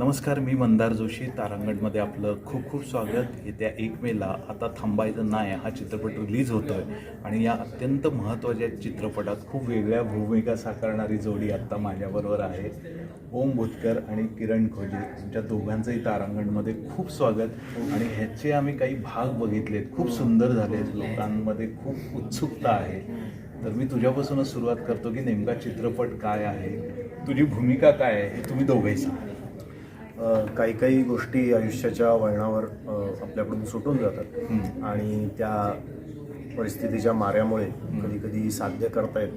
नमस्कार मी मंदार जोशी तारांगणमध्ये आपलं खूप खूप स्वागत. येत्या एक मेला आता थांबायचं नाही हा चित्रपट रिलीज होतो आहे आणि या अत्यंत महत्त्वाच्या चित्रपटात खूप वेगळ्या भूमिका साकारणारी जोडी आत्ता माझ्याबरोबर आहे. ओम भुतकर आणि किरण खोजे तुमच्या दोघांचंही तारांगणमध्ये खूप स्वागत. आणि ह्याचे आम्ही काही भाग बघितलेत खूप सुंदर झालेत. लोकांमध्ये खूप उत्सुकता आहे. तर मी तुझ्यापासूनच सुरुवात करतो की नेमका चित्रपट काय आहे? तुझी भूमिका काय आहे? हे तुम्ही दोघेही सांगा. काही काही गोष्टी आयुष्याच्या वळणावर आपल्याकडून सुटून जातात. आणि त्या परिस्थितीच्या माऱ्यामुळे कधी कधी साध्य करता येत.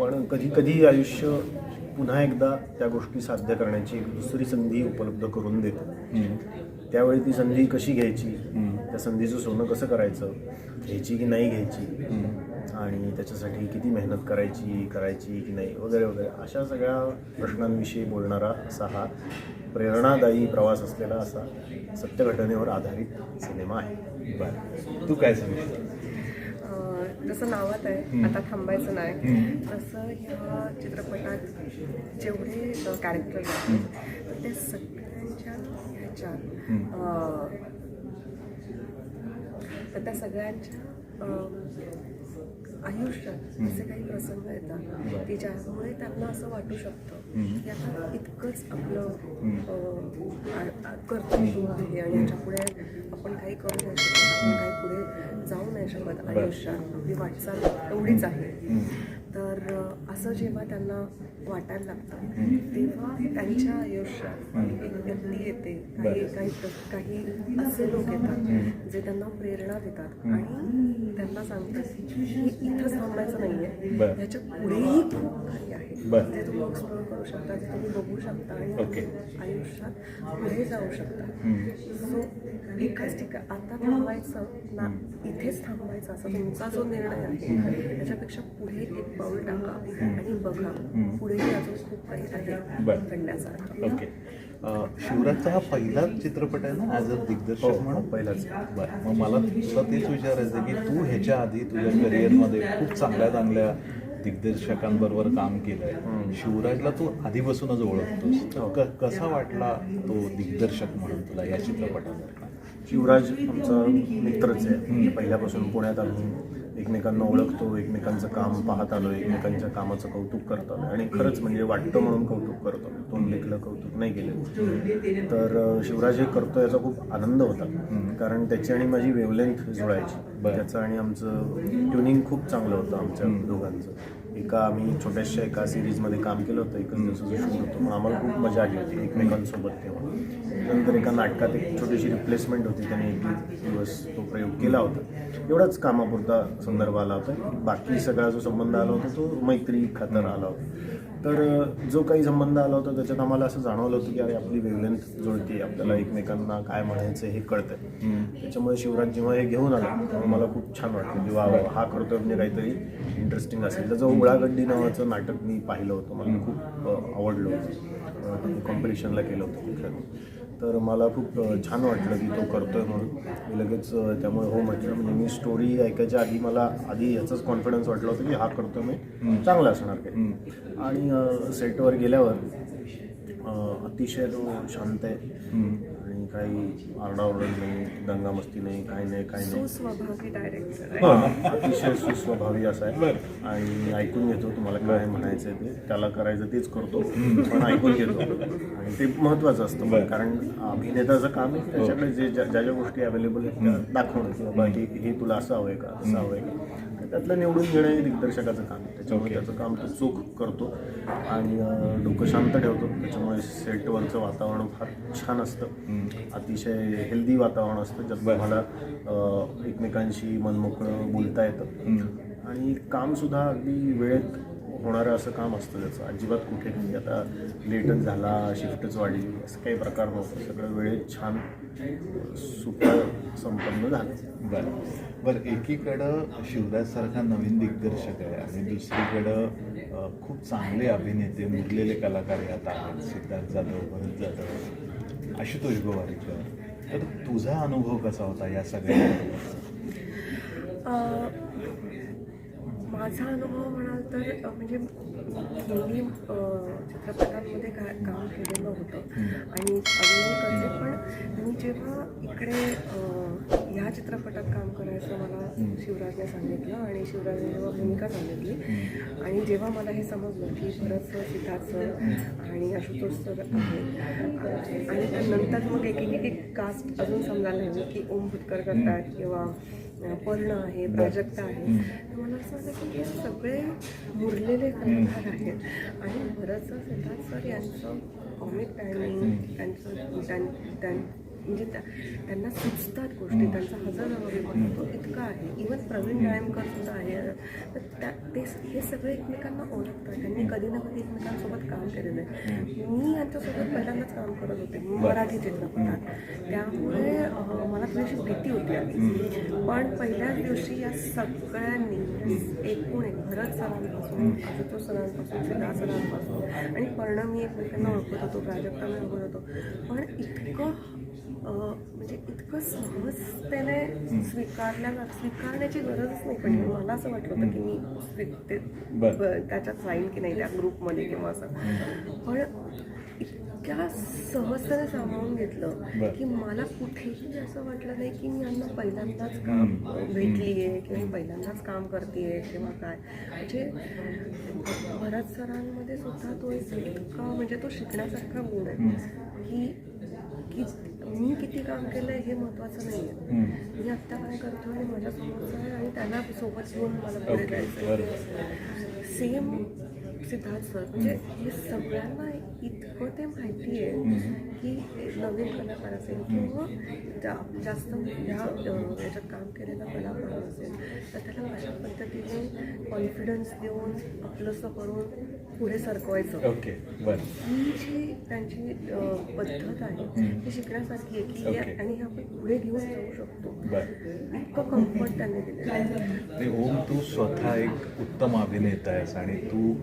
पण कधी कधी आयुष्य पुन्हा एकदा त्या गोष्टी साध्य करण्याची एक दुसरी संधी उपलब्ध करून देतं. त्यावेळी ती संधी कशी घ्यायची. त्या संधीचं सोनं कसं करायचं घ्यायची की नाही घ्यायची. आणि त्याच्यासाठी किती मेहनत करायची करायची की नाही वगैरे वगैरे अशा सगळ्या प्रश्नांविषयी बोलणारा असा हा प्रेरणादायी प्रवास असलेला असा सत्य घटनेवर आधारित सिनेमा आहे. बरं. तू काय सांगशील? अं, जसं नावात आहे. आता थांबायचं नाही. तसं ह्या चित्रपटात जेवढे कॅरेक्टर आहेत त्या सगळ्यांच्या तर त्या सगळ्यांच्या आयुष्यात. असे काही प्रसंग. येतात की ज्यामुळे त्यांना असं वाटू शकतं. की आता इतकंच आपलं कर्तव्य आहे आणि याच्यापुढे आपण काही करू नाही शकत आपण काही पुढे जाऊ नाही शकत. आयुष्यात आपली वाटचाल एवढीच आहे. तर असं जेव्हा त्यांना वाटायला लागतं. तेव्हा त्यांच्या आयुष्यात. एक व्यक्ती येते काही. काही काही असे लोक येतात. जे त्यांना प्रेरणा देतात. आणि त्यांना सांगतात की इथंच थांबायचं नाहीये बरं. ह्याच्या पुढेही खूप काही आहे. जे तुम्ही एक्सप्लोर करू शकता जे तुम्ही बघू शकता आणि. आयुष्यात पुढे जाऊ शकता. सो एकाच ठिकाण आता थांबायचं ना इथेच थांबायचं असा तुमचा जो निर्णय आहे त्याच्यापेक्षा पुढे एक पाऊल टाका आणि बघा. पुढेही अजून खूप काही आहे बरं. घडण्यासारखं ओके अं, शिवराजचा हा पहिलाच चित्रपट आहे ना ॲज अ दिग्दर्शक हो, म्हणून पहिलाच. बरं मग मला तुला तेच विचारायचं की तू ह्याच्या आधी तुझ्या करिअरमध्ये खूप चांगल्या चांगल्या दिग्दर्शकांबरोबर काम केलंय. शिवराजला तू आधीपासूनच ओळखतोस हो. क- कसा वाटला तो दिग्दर्शक म्हणून तुला या चित्रपटावर शिवराज आमचा मित्रच आहे पहिल्यापासून पुण्यात आम्ही एकमेकांना ओळखतो एकमेकांचं काम पाहत आलो एकमेकांच्या कामाचं कौतुक करत आलो आणि खरंच म्हणजे वाटतं म्हणून कौतुक करतो तोंड लेखलं कौतुक नाही केलं. तर शिवराज हे करतो याचा खूप आनंद होता. कारण त्याची आणि माझी वेवलेंथ जुळायची. त्याचं आणि आमचं ट्युनिंग खूप चांगलं होतं आमच्या दोघांचं. एका आम्ही छोट्याशा एका सिरीजमध्ये काम केलं होतं. एकच दिवसाचं शूट होतं. पण आम्हाला खूप मजा आली होती एकमेकांसोबत तेव्हा. नंतर एका नाटकात एक छोटीशी रिप्लेसमेंट होती. त्याने एक दिवस तो प्रयोग केला होता. एवढाच कामापुरता संदर्भ आला होता. बाकी सगळा जो संबंध आला होता तो मैत्री खातर आला होता. तर जो काही संबंध आला होता त्याच्यात आम्हाला असं जाणवलं होतं की अरे आपली वेवलेंथ जुळते आपल्याला एकमेकांना काय म्हणायचं हे कळतंय. त्याच्यामुळे शिवराज जेव्हा हे घेऊन आला तेव्हा मला खूप छान वाटलं की वा हा करतोय म्हणजे काहीतरी इंटरेस्टिंग असेल. त्याचं उळागड्डी नावाचं नाटक मी पाहिलं होतं मला खूप आवडलं होतं. कॉम्पिटिशनला केलं होतं. कुठल्या तर मला खूप छान वाटलं की तो करतोय म्हणून. मी लगेच त्यामुळे हो म्हटलं. म्हणजे मी स्टोरी ऐकायच्या आधी मला आधी याचाच कॉन्फिडन्स वाटलं होतं की हा करतोय मी. चांगला असणार काही. आणि सेटवर गेल्यावर अतिशय तो शांत आहे. आरडाओरड नाही दंगामस्ती नाही काही नाही काही नाही. सुस्वभावी डायरेक्टर आहे. हा, अतिशय सुस्वभावी असा आहे. आणि ऐकून घेतो तुम्हाला काय म्हणायचं ते. त्याला करायचं तेच करतो पण ऐकून घेतो. आणि ते महत्वाचं असतं. कारण अभिनेताचं काम आहे त्याच्याकडे जे ज्या ज्या ज्या गोष्टी अवेलेबल आहेत त्या दाखवणं की बाबा हे हे तुला असं हवंय का असं हवंय का? आणि त्यातलं निवडून घेणं हे दिग्दर्शकाचं काम आहे. त्याच्यामुळे त्याचं काम तो चोख करतो आणि डोकं शांत ठेवतो. त्याच्यामुळे सेटवरचं वातावरण फार छान असतं. अतिशय हेल्दी वातावरण असतं ज्यात तुम्हाला अं, एकमेकांशी मनमोकळं बोलता येतं. आणि कामसुद्धा अगदी वेळेत होणारं असं काम असतं त्याचं. अजिबात कुठे काही आता लेटच झाला शिफ्टच वाढली असं काही प्रकार नव्हतं. सगळं वेळेत छान सुपर संपन्न झालं. बरं. बरं एकीकडं शिवराजसारखा नवीन दिग्दर्शक आहे आणि दुसरीकडं खूप चांगले अभिनेते मुरलेले कलाकार यात आहेत. सिद्धार्थ जाधव भरत जाधव आशुतोष गोवारीकर. तर तुझा अनुभव कसा होता या सगळ्या अं, माझा अनुभव म्हणाल तर म्हणजे अं, चित्रपटांमध्ये का काम केलेलं होतं. आणि करते पण मी जेव्हा इकडे ह्या चित्रपटात काम करायचं मला शिवराजने सांगितलं आणि शिवराजने जेव्हा भूमिका सांगितली आणि जेव्हा मला हे समजलं की बरंचसं सिद्धार्थ सर आणि आशुतोष सर आहेत. आणि त्यानंतर मग एक एक कास्ट अजून समजायला लागली की ओम भुतकर करतात किंवा पर्ण आहे प्राजक्ता आहे. तर मला असं वाटतं की हे सगळे मुरलेले कलाकार आहेत. आणि बरंचसं सिद्धार्थ सर यांचं कॉमिक टायमिंग त्यांचं त्यां- त्यां- म्हणजे त्या त्यांना सुचतात गोष्टी त्यांचा हजर हवेपणा तो इतका आहे. इवन प्रवीण डायमकर सुद्धा आहे. तर त्या ते हे सगळे एकमेकांना ओळखतात. त्यांनी कधी ना कधी एकमेकांसोबत काम केलेलं आहे. मी यांच्यासोबत पहिल्यांदाच काम करत होते. मराठी चित्रपटात. त्यामुळे मला थोडीशी भीती होती पण पहिल्याच दिवशी या सगळ्यांनी एकूण एक भरत सरांपासून आशुतोष सरांपासून सिद्धा सरांपासून आणि पर्ण मी एकमेकांना ओळखत होतो प्राजक्ता मी ओळखत होतो. पण इतकं म्हणजे इतकं सहजतेने स्वीकारल्या स्वीकारण्याची गरजच नाही पडली मला असं वाटलं होतं की मी ते त्याच्यात जाईन की नाही त्या ग्रुपमध्ये किंवा असं. पण इतक्या सहजतेने सामावून घेतलं. की मला कुठेही असं वाटलं नाही की मी यांना पहिल्यांदाच काम भेटली आहे किंवा मी पहिल्यांदाच काम करते किंवा काय. म्हणजे भरत सरांमध्ये सुद्धा तो एक इतका म्हणजे तो शिकण्यासारखा गुण आहे की की मी किती काम केलं आहे हे महत्त्वाचं नाही आहे मी आत्ता काय करतो आणि माझ्या समोरचं आहे आणि त्यांना सोबत घेऊन मला पुढे जायचं सेम सिद्धार्थ सर म्हणजे हे सगळ्यांना इतकं ते माहिती आहे की नवीन कलाकार असेल किंवा जा- जास्त या अं, याच्यात काम केलेला कलाकार असेल तर त्याला कशा पद्धतीने कॉन्फिडन्स देऊन आपलंसं करून पुढे सरकवायचं. ओके ही जी त्यांची पद्धत आहे ती शिकण्यासारखी आहे की. हे- आणि हे आपण पुढे घेऊन जाऊ शकतो. इतकं कम्फर्ट त्यांनी दिलेलं आहे. ओम तू स्वतः एक उत्तम अभिनेता आहेस आणि तू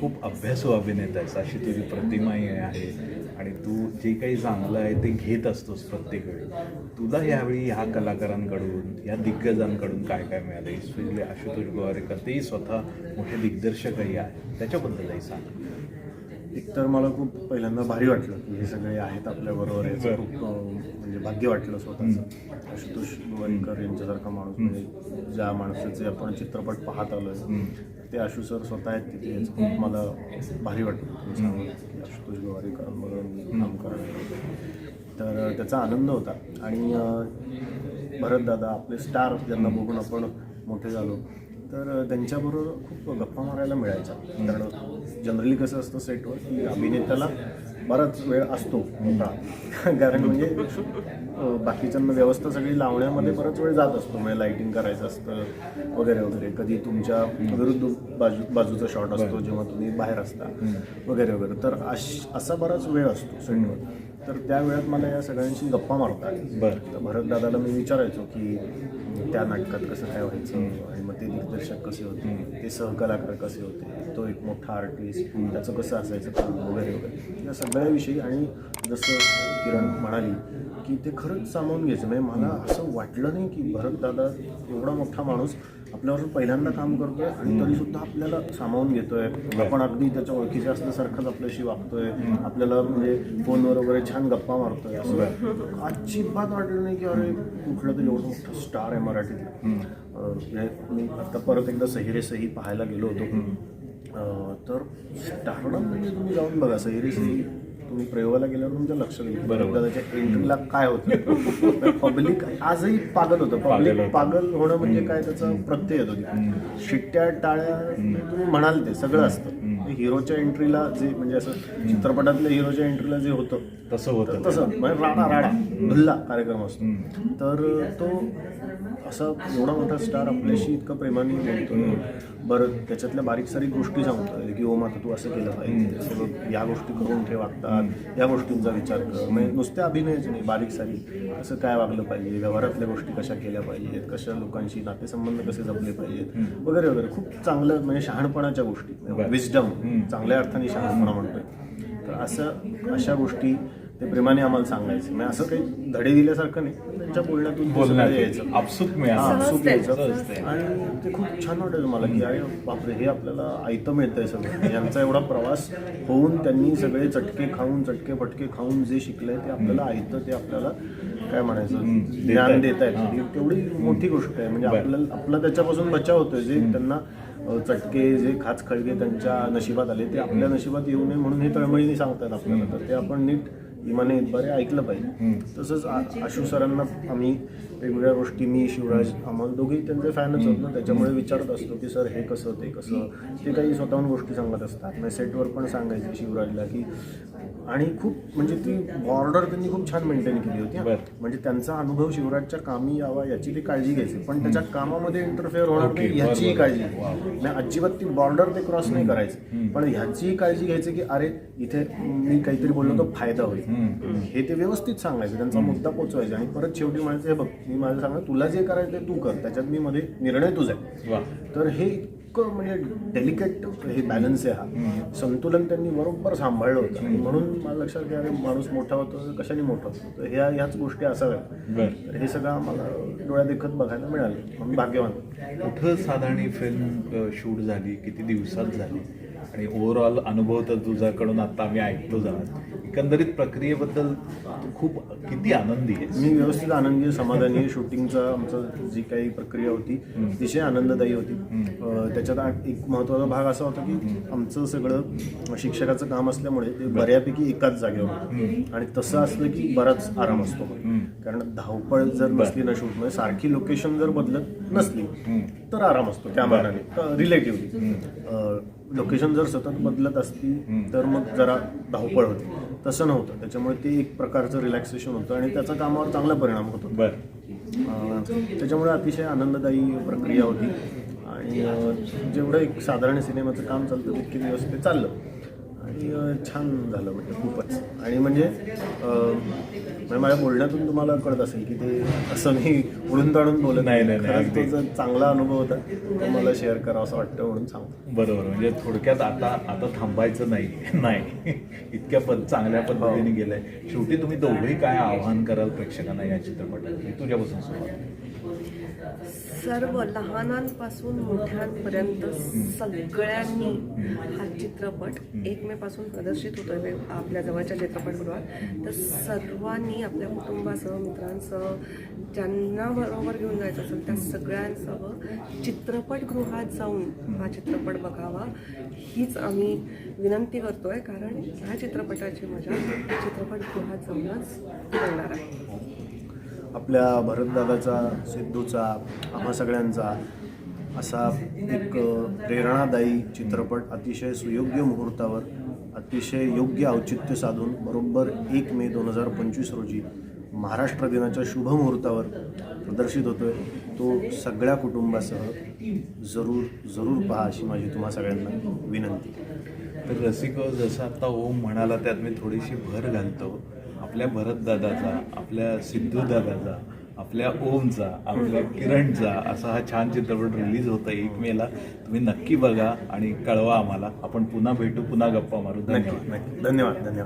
खूप अभ्यासू अभिनेता आहेस. अशी तुझी प्रतिमाही आहे. आणि तू जे काही चांगलं आहे ते घेत असतोस प्रत्येक वेळी तुला यावेळी ह्या कलाकारांकडून या दिग्गजांकडून काय काय मिळालं? स्पेशली आशुतोष गोवारेकर तेही स्वतः मोठे दिग्दर्शकही आहे त्याच्याबद्दलही सांग. एकतर मला खूप पहिल्यांदा भारी वाटलं की हे सगळे आहेत आपल्याबरोबर याचं खूप म्हणजे भाग्य वाटलं स्वतःचं. आशुतोष गोवारीकर यांच्यासारखा माणूस म्हणजे ज्या माणसाचे आपण चित्रपट पाहत आलोय ते आशु सर स्वतः आहेत तिथे याचं खूप मला भारी वाटलं. सांगून की आशुतोष गोवारीकरांबरोबर मी काम करायला तर त्याचा आनंद होता. आणि अं, भरत दादा आपले स्टार ज्यांना बघून आपण मोठे झालो तर त्यांच्याबरोबर खूप गप्पा मारायला मिळायच्या. कारण जनरली कसं असतं सेटवर की अभिनेत्याला बराच वेळ असतो कारण म्हणजे बाकीच्यांना व्यवस्था सगळी लावण्यामध्ये बराच वेळ जात असतो. म्हणजे लाईटिंग करायचं असतं वगैरे वगैरे. कधी तुमच्या विरुद्ध बाजू बाजूचा शॉट असतो जेव्हा तुम्ही बाहेर असता वगैरे वगैरे. तर असा बराच वेळ असतो सेटवर. तर त्या वेळात मला या सगळ्यांशी गप्पा मारता आल्या. बरं. तर भरत दादाला मी विचारायचो की त्या नाटकात कसं काय व्हायचं? आणि मग ते दिग्दर्शक कसे होते ते सहकलाकार कसे होते तो एक मोठा आर्टिस्ट त्याचं कसं असायचं काम वगैरे वगैरे. या सगळ्याविषयी आणि जसं किरण म्हणाली की ते खरंच सामावून घ्यायचं. म्हणजे मला असं वाटलं नाही की भरत दादा एवढा मोठा माणूस आपल्याबरोबर पहिल्यांदा काम करतोय आणि तरी सुद्धा आपल्याला सामावून घेतोय. आपण अगदी त्याच्या ओळखीचे असल्यासारखंच आपल्याशी वागतोय. आपल्याला म्हणजे फोनवर वगैरे छान गप्पा मारतोय. असं अजिबात वाटलं नाही की अरे कुठलं तरी एवढं मोठं स्टार आहे मराठीतलं. हे मी आता परत एकदा सहिरे सही पाहायला गेलो होतो. तर स्टारडम म्हणजे तुम्ही जाऊन बघा सहिरे सही. तुम्ही प्रयोगाला गेल्यावर तुमच्या लक्षात येईल बरोबर. त्याच्या एंट्रीला काय होतं? पब्लिक आजही पागल होतं. पब्लिक. पागल होणं म्हणजे काय? त्याचा प्रत्यय येतो. शिट्ट्या टाळ्या तुम्ही म्हणाल ते सगळं असतं. हिरोच्या एंट्रीला जे म्हणजे असं चित्रपटातल्या हिरोच्या एंट्रीला जे होतं तसं होतं. तसं म्हणजे राडा राडा भुल्ला कार्यक्रम असतो. तर तो असा एवढा मोठा स्टार आपल्याशी इतकं प्रेमाने बोलतो बरं त्याच्यातल्या बारीक सारीक गोष्टी सांगतो की ओम आता तू असं केलं पाहिजे या गोष्टी करून ठेव वागतात या गोष्टींचा विचार कर. म्हणजे नुसत्या अभिनयाचे नाही बारीक सारीक. कसं काय वागलं पाहिजे व्यवहारातल्या गोष्टी कशा केल्या पाहिजेत कशा लोकांशी नातेसंबंध कसे जपले पाहिजेत वगैरे वगैरे. खूप चांगलं म्हणजे शहाणपणाच्या गोष्टी. विजडम चांगल्या अर्थाने शहाणपणा म्हणतोय. तर असं अशा गोष्टी ते प्रेमाने आम्हाला सांगायचे. म्हणजे असं काही धडे दिल्यासारखं नाही. पण त्यांच्या बोलण्यातून ते सगळं यायचं. बोलण्यात आपसुक हा, मिळालं सुख सहजते, यायचं. आणि ते खूप छान वाटायचं मला की अरे बापरे हे आपल्याला ऐतं मिळतंय सगळं. यांचा एवढा प्रवास होऊन त्यांनी सगळे चटके खाऊन चटके फटके खाऊन जे शिकलंय ते आपल्याला ऐतं ते आपल्याला काय म्हणायचं? ज्ञान देत आहेत ही. तेवढी मोठी गोष्ट आहे. म्हणजे आपल्याला आपला त्याच्यापासून बचाव होतोय. जे त्यांना अ, चटके जे खाच खळगे त्यांच्या नशिबात आले ते आपल्या नशिबात येऊ नये म्हणून हे तळमळीने सांगतात आपल्याला. तर ते आपण नीट इमाने बरे ऐकलं पाहिजे. तसंच आशू सरांना आम्ही वेगवेगळ्या गोष्टी मी शिवराज आम्हाला दोघेही त्यांचे फॅनच होत ना त्याच्यामुळे विचारत असतो की सर हे कसं ते कसं? ते काही स्वतःहून गोष्टी सांगत असतात. मग सेटवर पण सांगायचे शिवराजला की आणि खूप म्हणजे ती बॉर्डर त्यांनी खूप छान मेंटेन केली होती हा. बरं. म्हणजे त्यांचा अनुभव शिवराजच्या कामी यावा याची ते काळजी घ्यायची. पण त्याच्या कामामध्ये इंटरफेअर होणार ओके, नाही याचीही. काळजी घ्यायची. नाही अजिबात ती बॉर्डर ते क्रॉस नाही करायची. पण ह्याचीही काळजी घ्यायची की अरे इथे मी काहीतरी बोललो तर फायदा होईल. हे ते व्यवस्थित सांगायचं त्यांचा मुद्दा पोचवायचा. आणि परत शेवटी म्हणायचं हे बघ मी माझं सांगा तुला जे करायचं ते तू कर त्याच्यात मी मध्ये निर्णय तुझा आहे. वा. तर हे इतकं म्हणजे डेलिकेट हे बॅलन्स आहे हा. संतुलन त्यांनी बरोबर सांभाळलं होतं. आणि म्हणून मला लक्षात घ्या माणूस मोठा होतो कशाने मोठा होतो? तर ह्या ह्याच गोष्टी असाव्यात. बर. तर हे सगळं आम्हाला डोळ्या देखत बघायला मिळालं. आम्ही भाग्यवान. कुठं साधारण फिल्म शूट झाली? किती दिवसात झाली? आणि ओव्हरऑल अनुभव तर तुझ्याकडून आता आम्ही ऐकतो जाणार एकंदरीत प्रक्रियेबद्दल तू खूप किती आनंदी आहेस मी व्यवस्थित आनंदी समाधानी आहे. शूटिंगचा आमचं जी काही प्रक्रिया होती अतिशय आनंददायी होती. त्याच्यात एक महत्त्वाचा भाग असा होता की आमचं सगळं शिक्षकाचं काम असल्यामुळे ते बऱ्यापैकी एकाच जागेवर होतं. आणि तसं असलं की बराच आराम असतो. कारण धावपळ जर नसली ना शूटमध्ये सारखी लोकेशन जर बदलत नसली तर आराम असतो मानाने रिलेटिव्हली. लोकेशन जर सतत बदलत असती तर मग जरा धावपळ होते. तसं नव्हतं. त्याच्यामुळे ते एक प्रकारचं रिलॅक्सेशन होतं आणि त्याचा कामावर चांगला परिणाम होतो त्याच्यामुळे अतिशय आनंददायी प्रक्रिया होती. आणि जेवढं एक साधारण सिनेमाचं काम चालतं तितके दिवस ते चाललं. आणि छान झालं म्हणजे खूपच. आणि म्हणजे अं, म्हणजे माझ्या बोलण्यातून तुम्हाला कळत असेल की ते असं मी उडून ताणून बोलत नाही, नाही, खरंच तो अगदी. जो चांगला अनुभव होता तो मला शेअर करावा असं वाटतं म्हणून सांगतो. बरोबर म्हणजे थोडक्यात आता आता थांबायचं नाही. नाही. इतक्या पद चांगल्या पद्धतीने गेलंय. शेवटी तुम्ही दोघंही काय आव्हान कराल प्रेक्षकांना या चित्रपटात? मी तुझ्यापासून सुरुवात सर्व लहानांपासून मोठ्यांपर्यंत सगळ्यांनी हा चित्रपट एक मे पासून प्रदर्शित होतोय आहे आपल्या जवळच्या चित्रपटगृहात. तर सर्वांनी आपल्या कुटुंबासह मित्रांसह ज्यांना बरोबर घेऊन जायचं असेल त्या सगळ्यांसह चित्रपटगृहात जाऊन हा चित्रपट बघावा हीच आम्ही विनंती करतोय. कारण ह्या चित्रपटाची मजा चित्रपटगृहात जाऊनच मिळणार आहे. आपल्या भरतदादाचा सिद्धूचा आम्हा सगळ्यांचा असा एक प्रेरणादायी चित्रपट अतिशय सुयोग्य मुहूर्तावर अतिशय योग्य औचित्य साधून बरोबर एक मे दोन हजार पंचवीस रोजी महाराष्ट्र दिनाच्या शुभ मुहूर्तावर प्रदर्शित होतोय. तो सगळ्या कुटुंबासह जरूर जरूर पहा अशी माझी तुम्हा सगळ्यांना विनंती. तर रसिक जसं आता ओम म्हणाला त्यात मी थोडीशी भर घालतो. आपल्या भरतदादाचा आपल्या सिद्धूदादाचा आपल्या ओमचा आपल्या किरणचा असा हा छान चित्रपट रिलीज होता एक मेला. तुम्ही नक्की बघा आणि कळवा आम्हाला. आपण पुन्हा भेटू पुन्हा गप्पा मारू. धन्यवाद. धन्यवाद धन्यवाद.